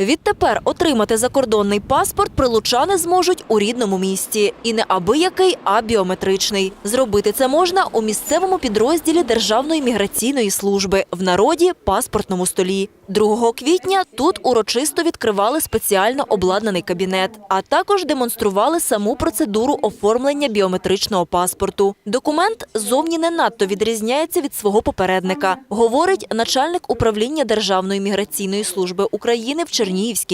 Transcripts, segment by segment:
Відтепер отримати закордонний паспорт прилучани зможуть у рідному місті. І не абиякий, а біометричний. Зробити це можна у місцевому підрозділі Державної міграційної служби в народі паспортному столі. 2 квітня тут урочисто відкривали спеціально обладнаний кабінет, а також демонстрували саму процедуру оформлення біометричного паспорту. Документ зовні не надто відрізняється від свого попередника, говорить начальник управління Державної міграційної служби України в Чернігівській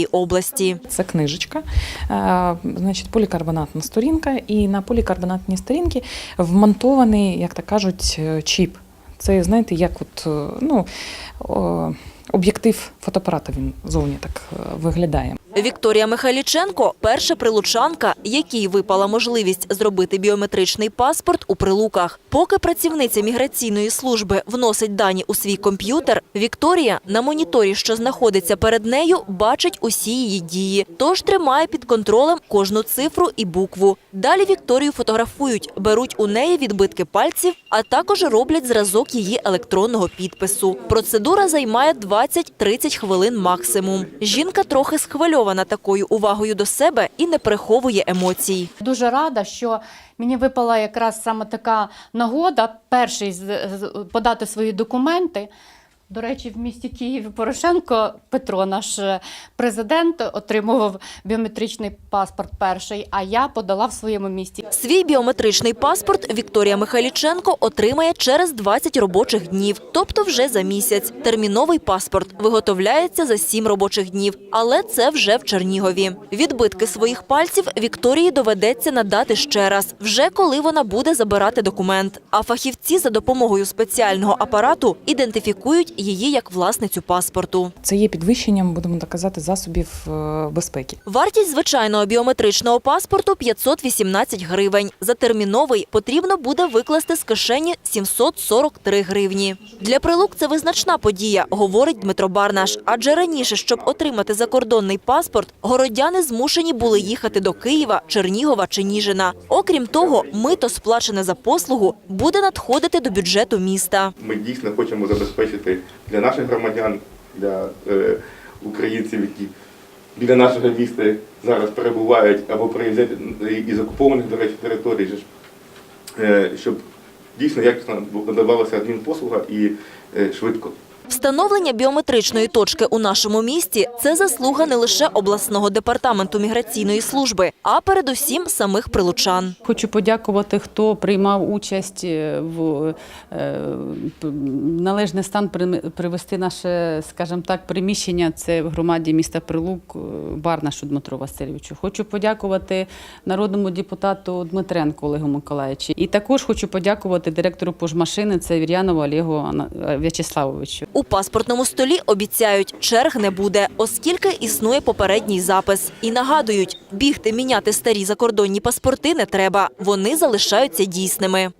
області. Це книжечка, е, значить, полікарбонатна сторінка, і на полікарбонатній сторінці вмонтований, як так кажуть, е, чіп. Це, знаєте, як от, е, ну, об'єктив фотоапарата він зовні так виглядає. Вікторія Михайліченко перша прилучанка, якій випала можливість зробити біометричний паспорт у прилуках. Поки працівниця міграційної служби вносить дані у свій комп'ютер, Вікторія на моніторі, що знаходиться перед нею, бачить усі її дії, тож тримає під контролем кожну цифру і букву. Далі Вікторію фотографують, беруть у неї відбитки пальців, а також роблять зразок її електронного підпису. Процедура займає 20-30 хвилин максимум. Жінка трохи схвильована такою увагою до себе і не приховує емоцій. Дуже рада, що мені випала якраз саме така нагода перший подати свої документи. До речі, в місті Києві Порошенко Петро, наш е, президент, отримував біометричний паспорт перший, а я подала в своєму місті. Свій біометричний паспорт Вікторія Михайліченко отримає через 20 робочих днів, тобто вже за місяць. Терміновий паспорт виготовляється за 7 робочих днів, але це вже в Чернігові. Відбитки своїх пальців Вікторії доведеться надати ще раз, вже коли вона буде забирати документ. А фахівці за допомогою спеціального апарату ідентифікують її як власницю паспорту. Це є підвищенням, будемо так казати, засобів е, безпеки. Вартість звичайного біометричного паспорту 518 гривень. За терміновий потрібно буде викласти з кишені 743 гривні. Для прилук це визначна подія, говорить Дмитро Барнаш. Адже раніше, щоб отримати закордонний паспорт, городяни змушені були їхати до Києва, Чернігова чи Ніжина. Окрім того, мито сплачене за послугу буде надходити до бюджету міста. Ми дійсно хочемо забезпечити для наших громадян, для е, українців, які біля нашого міста зараз перебувають або приїздять із окупованих, до речі, територій, е, щоб дійсно якісно надавалася адмінпослуга і е, швидко. Встановлення біометричної точки у нашому місті це заслуга не лише обласного департаменту міграційної служби, а передусім самих прилучан. Хочу подякувати, хто приймав участь е, в е, належний стан привести наше, скажімо так, приміщення. Це в громаді міста Прилук е, Барнашу Дмитру Васильовичу. Хочу подякувати народному депутату Дмитренку Олегу Миколаївичу. І також хочу подякувати директору пожмашини це Вір'янову Олегу В'ячеславовичу. У паспортному столі обіцяють, черг не буде, оскільки існує попередній запис. І нагадують, бігти міняти старі закордонні паспорти не треба. Вони залишаються дійсними.